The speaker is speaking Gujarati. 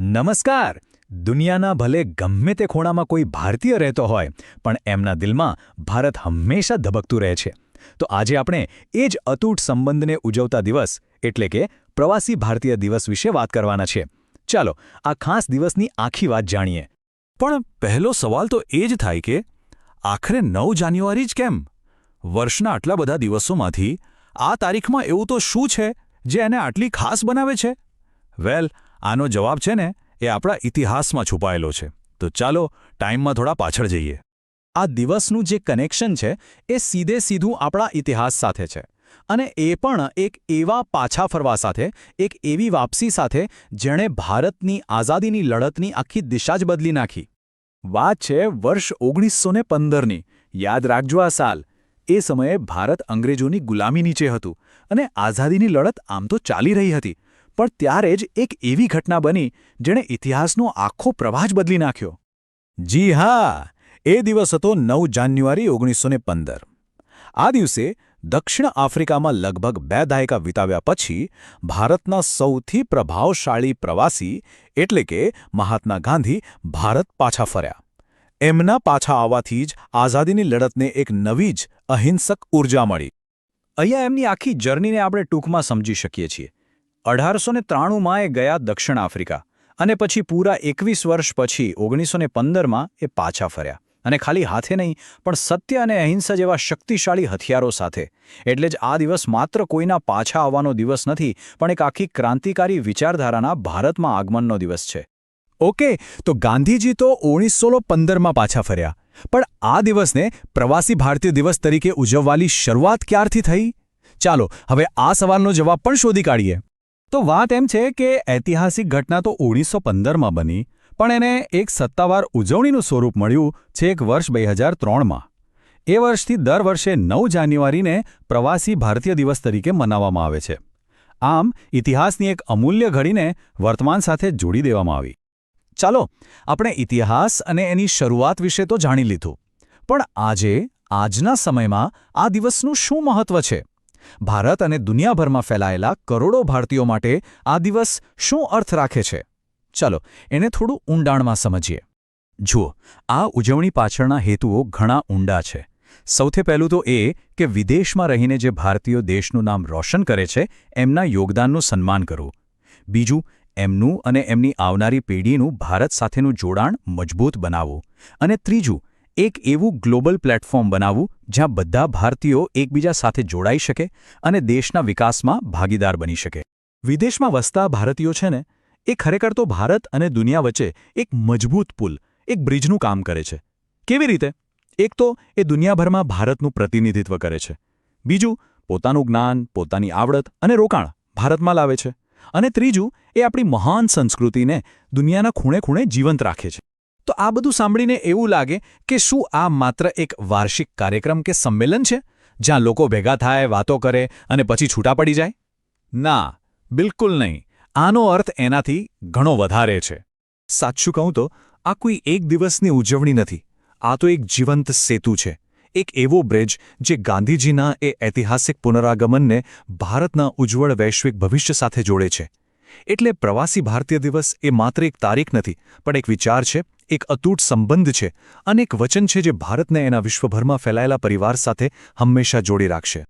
નમસ્કાર. દુનિયાના ભલે ગમે તે ખૂણામાં કોઈ ભારતીય રહેતો હોય, પણ એમના દિલમાં ભારત હંમેશા ધબકતું રહે છે. તો આજે આપણે એ જ અતૂટ સંબંધને ઉજવતા દિવસ, એટલે કે પ્રવાસી ભારતીય દિવસ વિશે વાત કરવાના છે. ચાલો, આ ખાસ દિવસની આખી વાત જાણીએ. પણ પહેલો સવાલ તો એ જ થાય કે, આખરે નવ જાન્યુઆરી જ કેમ? વર્ષના આટલા બધા દિવસોમાંથી આ તારીખમાં એવું તો શું છે, જે એને આટલી ખાસ બનાવે છે? વેલ આનો જવાબ છે ને, એ આપણા ઇતિહાસમાં છુપાયેલો છે. તો ચાલો, ટાઈમમાં થોડા પાછળ જઈએ. આ દિવસનું જે કનેક્શન છે, એ સીધે સીધું આપણા ઇતિહાસ સાથે છે. અને એ પણ એક એવા પાછા ફરવા સાથે, એક એવી વાપસી સાથે, જેણે ભારતની આઝાદીની લડતની આખી દિશા જ બદલી નાખી. વાત છે વર્ષ ઓગણીસો ને પંદરની. યાદ રાખજો આ સાલ. એ સમયે ભારત અંગ્રેજોની ગુલામી નીચે હતું અને આઝાદીની લડત આમ તો ચાલી રહી હતી. પણ ત્યારે જ એક એવી ઘટના બની જેણે ઇતિહાસનો આખો પ્રવાહ જ બદલી નાખ્યો. જી હા, એ દિવસ હતો નવ જાન્યુઆરી ઓગણીસો પંદર. આ દિવસે દક્ષિણ આફ્રિકામાં લગભગ બે દાયકા વિતાવ્યા પછી ભારતના સૌથી પ્રભાવશાળી પ્રવાસી એટલે કે મહાત્મા ગાંધી ભારત પાછા ફર્યા. એમના પાછા આવવાથી જ આઝાદીની લડતને એક નવી જ અહિંસક ઊર્જા મળી. અહીંયા એમની આખી જર્નીને આપણે ટૂંકમાં સમજી શકીએ છીએ. અઢારસો ને ત્રાણુંમાં એ ગયા દક્ષિણ આફ્રિકા અને પછી પૂરા એકવીસ વર્ષ પછી ઓગણીસો ને પંદરમાં એ પાછા ફર્યા. અને ખાલી હાથે નહીં, પણ સત્ય અને અહિંસા જેવા શક્તિશાળી હથિયારો સાથે. એટલે જ આ દિવસ માત્ર કોઈના પાછા આવવાનો દિવસ નથી, પણ એક આખી ક્રાંતિકારી વિચારધારાના ભારતમાં આગમનનો દિવસ છે. ઓકે, તો ગાંધીજી તો ઓગણીસો પંદરમાં પાછા ફર્યા. પણ આ દિવસને પ્રવાસી ભારતીય દિવસ તરીકે ઉજવવાની શરૂઆત ક્યારથી થઈ? ચાલો, હવે આ સવાલનો જવાબ પણ શોધી કાઢીએ. તો વાત એમ છે કે ઐતિહાસિક ઘટના તો ઓગણીસો પંદરમાં બની, પણ એને એક સત્તાવાર ઉજવણીનું સ્વરૂપ મળ્યું છેક વર્ષ બે હજાર ત્રણમાં. એ વર્ષથી દર વર્ષે નવ જાન્યુઆરીને પ્રવાસી ભારતીય દિવસ તરીકે મનાવવામાં આવે છે. આમ, ઇતિહાસની એક અમૂલ્ય ઘડીને વર્તમાન સાથે જોડી દેવામાં આવી. ચાલો, આપણે ઇતિહાસ અને એની શરૂઆત વિશે તો જાણી લીધું. પણ આજે, આજના સમયમાં આ દિવસનું શું મહત્વ છે? ભારત અને દુનિયાભરમાં ફેલાયેલા કરોડો ભારતીયો માટે આ દિવસ શું અર્થ રાખે છે? ચલો, એને થોડું ઊંડાણમાં સમજીએ. જુઓ, આ ઉજવણી પાછળના હેતુઓ ઘણા ઊંડા છે. સૌથી પહેલું તો એ કે વિદેશમાં રહીને જે ભારતીયો દેશનું નામ રોશન કરે છે, એમના યોગદાનનું સન્માન કરવું. બીજું, એમનું અને એમની આવનારી પેઢીનું ભારત સાથેનું જોડાણ મજબૂત બનાવવું. અને ત્રીજું એક એવું ગ્લોબલ પ્લેટફોર્મ બનાવવું જ્યાં બધા ભારતીયો એકબીજા સાથે જોડાઈ શકે અને દેશના વિકાસમાં ભાગીદાર બની શકે. વિદેશમાં વસતા ભારતીયો છે ને, એ ખરેખર તો ભારત અને દુનિયા વચ્ચે એક મજબૂત પુલ, એક બ્રિજનું કામ કરે છે. કેવી રીતે? એક તો એ દુનિયાભરમાં ભારતનું પ્રતિનિધિત્વ કરે છે. બીજું, પોતાનું જ્ઞાન, પોતાની આવડત અને રોકાણ ભારતમાં લાવે છે. અને ત્રીજું, એ આપણી મહાન સંસ્કૃતિને દુનિયાના ખૂણે ખૂણે જીવંત રાખે છે. તો આ બધું સાંભળીને એવું લાગે કે શું આ માત્ર એક વાર્ષિક કાર્યક્રમ કે સંમેલન છે, જ્યાં લોકો ભેગા થાય, વાતો કરે અને પછી છૂટા પડી જાય? ના, બિલકુલ નહીં. આનો અર્થ એનાથી ઘણો વધારે છે. સાચું કહું તો, આ કોઈ એક દિવસની ઉજવણી નથી. આ તો એક જીવંત સેતુ છે. એક એવો બ્રિજ જે ગાંધીજીના એ ઐતિહાસિક પુનરાગમનને ભારતના ઉજ્જવળ વૈશ્વિક ભવિષ્ય સાથે જોડે છે. એટલે પ્રવાસી ભારતીય દિવસ એ માત્ર એક તારીખ નથી, પણ એક વિચાર છે એક અતૂટ સંબંધ છે અને એક વચન છે જે ભારતને એના વિશ્વભરમાં ફેલાયેલા પરિવાર સાથે હંમેશા જોડી રાખશે.